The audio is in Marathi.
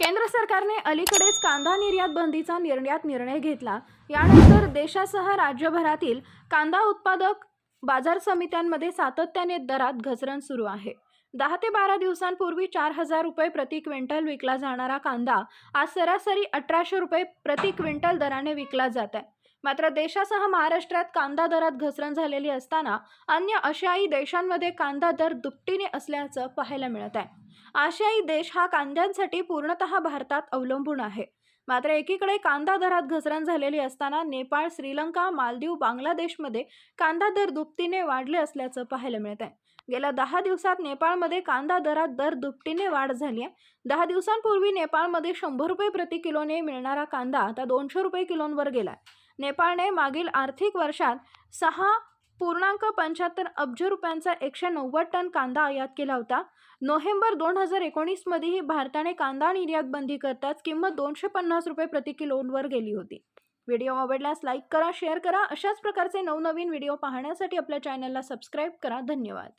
केंद्र सरकारने अलीकडेच कांदा निर्यात बंदीचा निर्यात निर्णय घेतला. यानंतर देशासह राज्यभरातील कांदा उत्पादक बाजार समित्यांमध्ये सातत्याने दरात घसरण सुरू आहे. दहा ते बारा दिवसांपूर्वी चार हजार रुपये प्रति क्विंटल विकला जाणारा कांदा आज सरासरी अठराशे रुपये प्रति क्विंटल दराने विकला जात आहे. मात्र देशासह महाराष्ट्रात कांदा दरात घसरण झालेली असताना अन्य आशियाई देशांमध्ये कांदा दर दुपटीने असल्याचं पाहायला मिळत आहे. आशियाई देश हा कांद्यांसाठी पूर्णतः भारतात अवलंबून आहे. मात्र एकीकडे कांदा दरात घसरण झालेली असताना नेपाळ श्रीलंका मालदीव बांगलादेशमध्ये कांदा दर दुपटीने वाढले असल्याचं पाहायला मिळत आहे. गेल्या दहा दिवसात नेपाळमध्ये कांदा दरात दर दुपटीने वाढ झाली आहे. दहा दिवसांपूर्वी नेपाळमध्ये शंभर रुपये प्रति किलोने मिळणारा कांदा आता दोनशे रुपये किलोंवर गेला आहे नेपाळने मागील आर्थिक वर्षात सहा पूर्णांक पंच्याहत्तर अब्ज रुपयांचा एकशे नव्वद टन कांदा आयात केला होता. नोव्हेंबर दोन हजार एकोणीसमध्येही भारताने कांदा निर्यात बंदी करताच किंमत दोनशे पन्नास रुपये प्रति किलोवर गेली होती. व्हिडिओ आवडल्यास लाईक करा शेअर करा. अशाच प्रकारचे नवनवीन व्हिडिओ पाहण्यासाठी आपल्या चॅनलला सबस्क्राईब करा. धन्यवाद.